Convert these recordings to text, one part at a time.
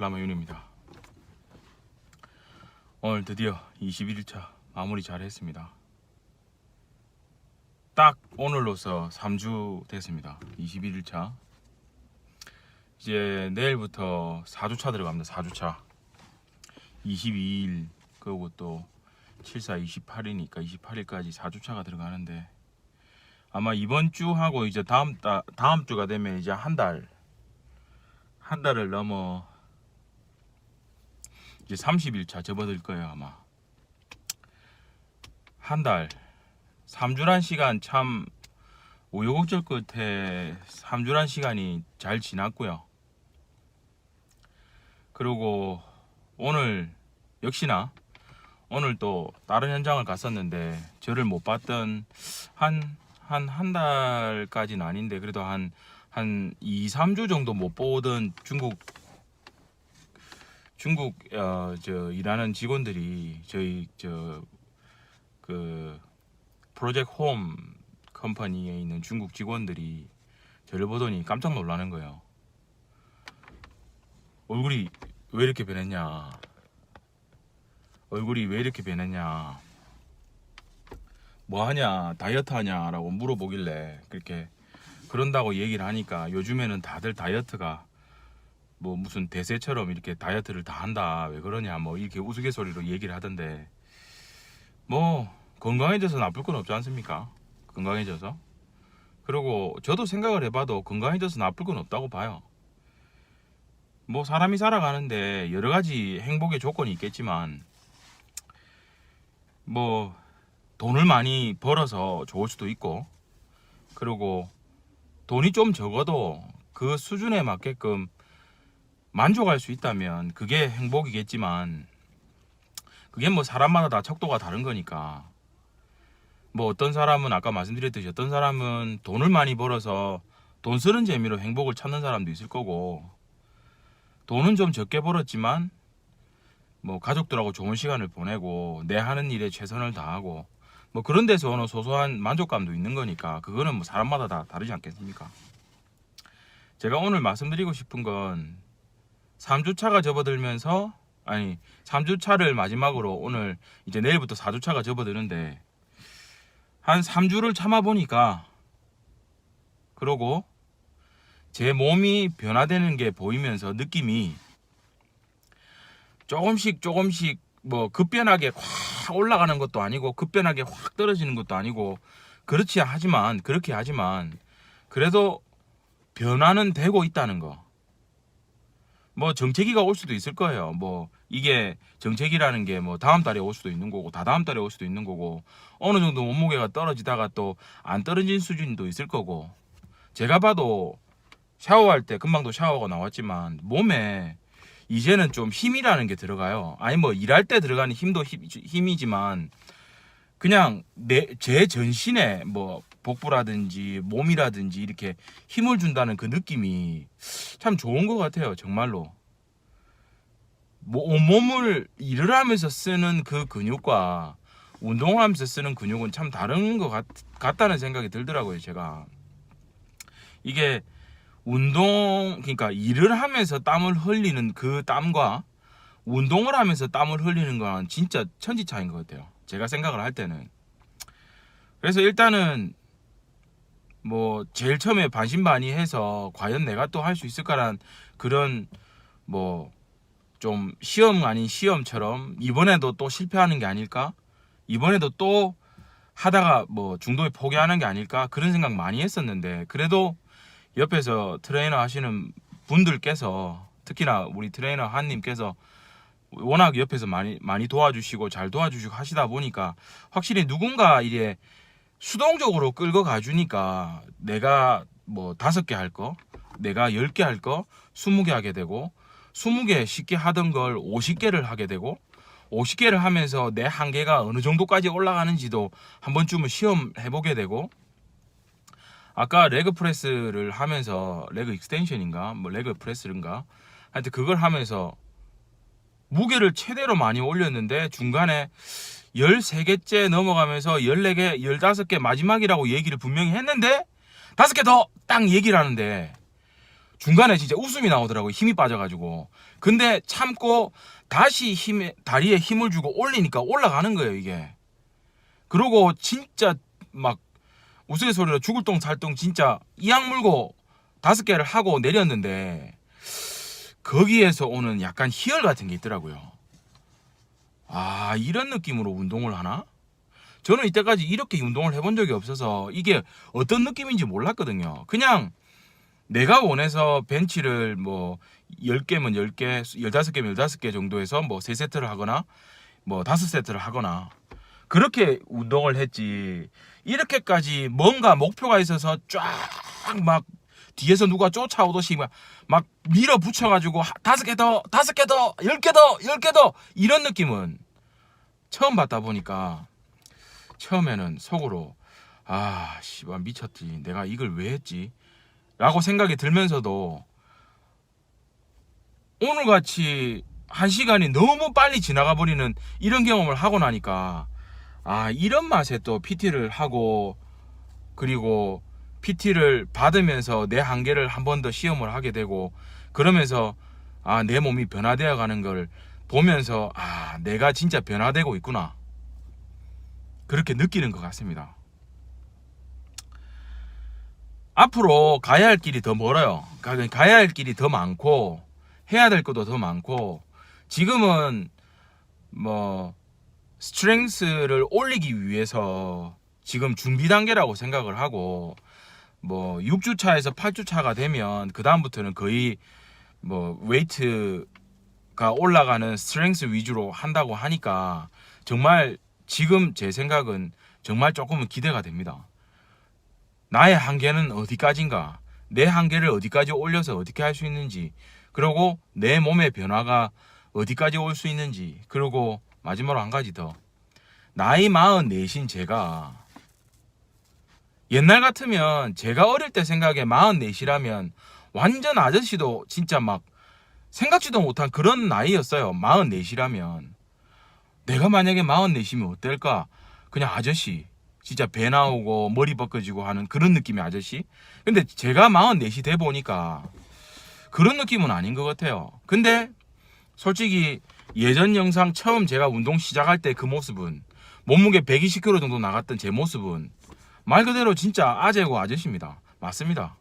안녕하세요. 시드니 플라마 윤입니다. 오늘 드디어 21일차 마무리 잘 했습니다. 딱 오늘로서 3주 됐습니다. 21일차. 이제 내일부터 4주차 들어갑니다. 4주차. 22일 그리고 또 74, 28이니까 28일까지 4주차가 들어가는데 아마 이번 주 하고 이제 다음 다, 다음 주가 되면 이제 한 달 한 달을 넘어 이제 30일차 접어들 거예요 아마. 한 달. 3주란 시간 참 우여곡절 끝에 3주란 시간이 잘 지났고요. 그리고 오늘 역시나 오늘 또 다른 현장을 갔었는데 저를 못 봤던 한 한 한 달까지는 아닌데 그래도 한한 2, 3주 정도 못 보던 중국 중국 어, 저 일하는 직원들이 저희 저 그 프로젝트 홈 컴퍼니에 있는 중국 직원들이 저를 보더니 깜짝 놀라는 거예요. 얼굴이 왜 이렇게 변했냐? 얼굴이 왜 이렇게 변했냐? 뭐 하냐? 다이어트 하냐라고 물어보길래 그렇게 그런다고 얘기를 하니까 요즘에는 다들 다이어트가 뭐 무슨 대세처럼 이렇게 다이어트를 다 한다 왜 그러냐 뭐 이렇게 우스갯소리로 얘기를 하던데 뭐 건강해져서 나쁠 건 없지 않습니까? 건강해져서. 그리고 저도 생각을 해봐도 건강해져서 나쁠 건 없다고 봐요. 뭐 사람이 살아가는데 여러 가지 행복의 조건이 있겠지만 뭐 돈을 많이 벌어서 좋을 수도 있고 그리고 돈이 좀 적어도 그 수준에 맞게끔 만족할 수 있다면 그게 행복이겠지만 그게 뭐 사람마다 다 척도가 다른 거니까 뭐 어떤 사람은 아까 말씀드렸듯이 어떤 사람은 돈을 많이 벌어서 돈 쓰는 재미로 행복을 찾는 사람도 있을 거고 돈은 좀 적게 벌었지만 뭐 가족들하고 좋은 시간을 보내고 내 하는 일에 최선을 다하고 뭐 그런 데서 오는 소소한 만족감도 있는 거니까 그거는 뭐 사람마다 다 다르지 않겠습니까? 제가 오늘 말씀드리고 싶은 건 3주차가 접어들면서 아니 3주차를 마지막으로 오늘 이제 내일부터 4주차가 접어드는데 한 3주를 참아 보니까 그러고 제 몸이 변화되는 게 보이면서 느낌이 조금씩 조금씩 뭐 급변하게 확 올라가는 것도 아니고 급변하게 확 떨어지는 것도 아니고 그렇지 하지만 그렇게 하지만 그래도 변화는 되고 있다는 거. 뭐 정체기가 올 수도 있을 거예요. 뭐 이게 정체기라는 게 뭐 다음 달에 올 수도 있는 거고 다다음 달에 올 수도 있는 거고 어느 정도 몸무게가 떨어지다가 또 안 떨어진 수준도 있을 거고 제가 봐도 샤워할 때 금방도 샤워가 나왔지만 몸에 이제는 좀 힘이라는 게 들어가요. 아니 뭐 일할 때 들어가는 힘도 힘, 힘이지만 그냥 내 제 전신에 뭐 복부라든지 몸이라든지 이렇게 힘을 준다는 그 느낌이 참 좋은 것 같아요. 정말로. 뭐 온몸을 일을 하면서 쓰는 그 근육과 운동을 하면서 쓰는 근육은 참 다른 것 같, 같다는 생각이 들더라고요. 제가 이게 운동 그러니까 일을 하면서 땀을 흘리는 그 땀과 운동을 하면서 땀을 흘리는 건 진짜 천지 차이인 것 같아요. 제가 생각을 할 때는. 그래서 일단은 뭐 제일 처음에 반신반의해서 과연 내가 또 할 수 있을까란 그런 뭐 좀 시험 아닌 시험처럼 이번에도 또 실패하는 게 아닐까? 이번에도 또 하다가 뭐 중도에 포기하는 게 아닐까? 그런 생각 많이 했었는데 그래도 옆에서 트레이너 하시는 분들께서 특히나 우리 트레이너 한님께서 워낙 옆에서 많이 많이 도와주시고 잘 도와주시고 하시다 보니까 확실히 누군가 이게 수동적으로 끌고 가주니까 내가 뭐 다섯 개 할 거, 내가 열 개 할 거, 스무 개 하게 되고 스무 개 쉽게 하던 걸 오십 개를 하게 되고 50개를 하면서 내 한계가 어느 정도까지 올라가는지도 한 번쯤은 시험해 보게 되고 아까 레그 프레스를 하면서 레그 익스텐션인가? 뭐 레그 프레스인가? 하여튼 그걸 하면서 무게를 최대로 많이 올렸는데 중간에 13개째 넘어가면서 14개, 15개 마지막이라고 얘기를 분명히 했는데 다섯 개 더 딱 얘기를 하는데 중간에 진짜 웃음이 나오더라고요. 힘이 빠져가지고. 근데 참고 다시 힘에, 다리에 힘을 주고 올리니까 올라가는 거예요, 이게. 그러고 진짜 막 우스갯소리로 죽을 똥 살똥 진짜 이악 물고 다섯 개를 하고 내렸는데 거기에서 오는 약간 희열 같은 게 있더라고요. 아, 이런 느낌으로 운동을 하나? 저는 이때까지 이렇게 운동을 해본 적이 없어서 이게 어떤 느낌인지 몰랐거든요. 그냥 내가 원해서 벤치를 뭐 10개면 10개, 15개면 15개 정도 해서 뭐 3세트를 하거나 뭐 5세트를 하거나 그렇게 운동을 했지. 이렇게까지 뭔가 목표가 있어서 쫙 막 뒤에서 누가 쫓아오듯이 막, 막 밀어붙여가지고 하- 다섯 개 더, 다섯 개 더, 열 개 더, 열 개 더 이런 느낌은 처음 받다 보니까 처음에는 속으로 아 씨발 미쳤지. 내가 이걸 왜 했지? 라고 생각이 들면서도 오늘같이 한 시간이 너무 빨리 지나가 버리는 이런 경험을 하고 나니까 아 이런 맛에 또 PT를 하고 그리고 PT를 받으면서 내 한계를 한 번 더 시험을 하게 되고 그러면서 아 내 몸이 변화되어 가는 걸 보면서 아 내가 진짜 변화되고 있구나 그렇게 느끼는 것 같습니다. 앞으로 가야 할 길이 더 멀어요. 가- 가야 할 길이 더 많고 해야 될 것도 더 많고 지금은 뭐 스트렝스를 올리기 위해서 지금 준비 단계라고 생각을 하고 뭐 6주차에서 8주차가 되면 그 다음부터는 거의 뭐 웨이트가 올라가는 스트렝스 위주로 한다고 하니까 정말 지금 제 생각은 정말 조금은 기대가 됩니다. 나의 한계는 어디까지인가? 내 한계를 어디까지 올려서 어떻게 할 수 있는지, 그리고 내 몸의 변화가 어디까지 올 수 있는지, 그리고 마지막으로 한 가지 더. 나이 44신 제가 옛날 같으면 제가 어릴 때 생각에 44시라면 완전 아저씨도 진짜 막 생각지도 못한 그런 나이였어요. 44시라면. 내가 만약에 44시면 어떨까? 그냥 아저씨. 진짜 배 나오고 머리 벗겨지고 하는 그런 느낌의 아저씨. 근데 제가 44시 돼 보니까 그런 느낌은 아닌 것 같아요. 근데 솔직히 예전 영상 처음 제가 운동 시작할 때 그 모습은 몸무게 120kg 정도 나갔던 제 모습은 말 그대로 진짜 아재고 아저씨입니다. 맞습니다.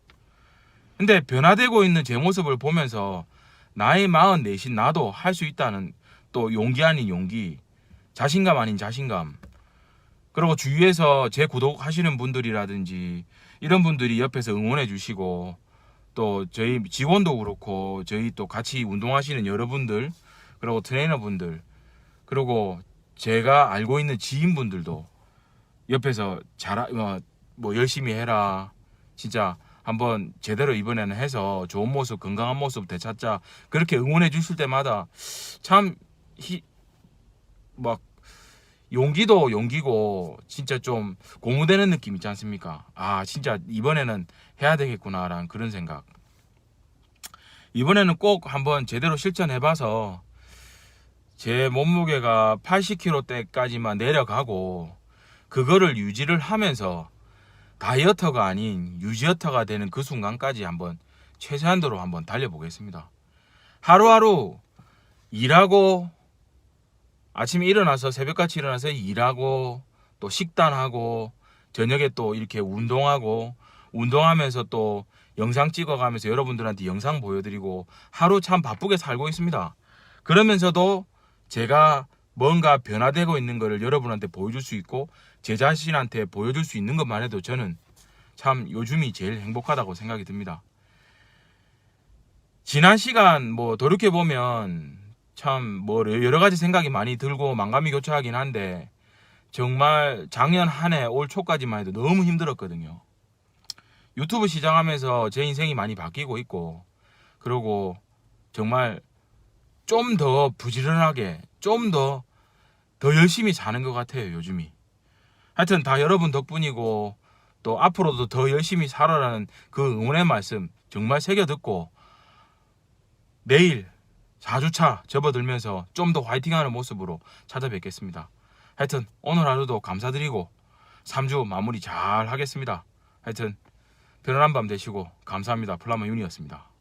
근데 변화되고 있는 제 모습을 보면서 나이 44신 나도 할 수 있다는 또 용기 아닌 용기, 자신감 아닌 자신감, 그리고 주위에서 제 구독하시는 분들이라든지 이런 분들이 옆에서 응원해 주시고 또 저희 직원도 그렇고 저희 또 같이 운동하시는 여러분들 그리고 트레이너분들 그리고 제가 알고 있는 지인분들도 옆에서 잘뭐 열심히 해라 진짜 한번 제대로 이번에는 해서 좋은 모습 건강한 모습 되찾자 그렇게 응원해 주실 때마다 참막 용기도 용기고 진짜 좀 고무되는 느낌 있지 않습니까? 아 진짜 이번에는 해야 되겠구나라는 그런 생각. 이번에는 꼭 한번 제대로 실천해봐서 제 몸무게가 80kg대까지만 내려가고 그거를 유지를 하면서 다이어터가 아닌 유지어터가 되는 그 순간까지 한번 최소한도로 한번 달려보겠습니다. 하루하루 일하고 아침에 일어나서 새벽같이 일어나서 일하고 또 식단하고 저녁에 또 이렇게 운동하고 운동하면서 또 영상 찍어가면서 여러분들한테 영상 보여드리고 하루 참 바쁘게 살고 있습니다. 그러면서도 제가 뭔가 변화되고 있는 것을 여러분한테 보여줄 수 있고 제 자신한테 보여줄 수 있는 것만 해도 저는 참 요즘이 제일 행복하다고 생각이 듭니다. 지난 시간 뭐 돌이켜 보면 참 뭐 여러 가지 생각이 많이 들고 만감이 교차하긴 한데 정말 작년 한 해 올 초까지만 해도 너무 힘들었거든요. 유튜브 시작하면서 제 인생이 많이 바뀌고 있고 그리고 정말 좀 더 부지런하게 좀더더 열심히 사는 것 같아요 요즘이. 하여튼 다 여러분 덕분이고 또 앞으로도 더 열심히 살아라는 그 응원의 말씀 정말 새겨 듣고 내일 4주차 접어들면서 좀 더 화이팅하는 모습으로 찾아뵙겠습니다. 하여튼 오늘 하루도 감사드리고 3주 마무리 잘 하겠습니다. 하여튼 편안한 밤 되시고 감사합니다. 플라마 윤이었습니다.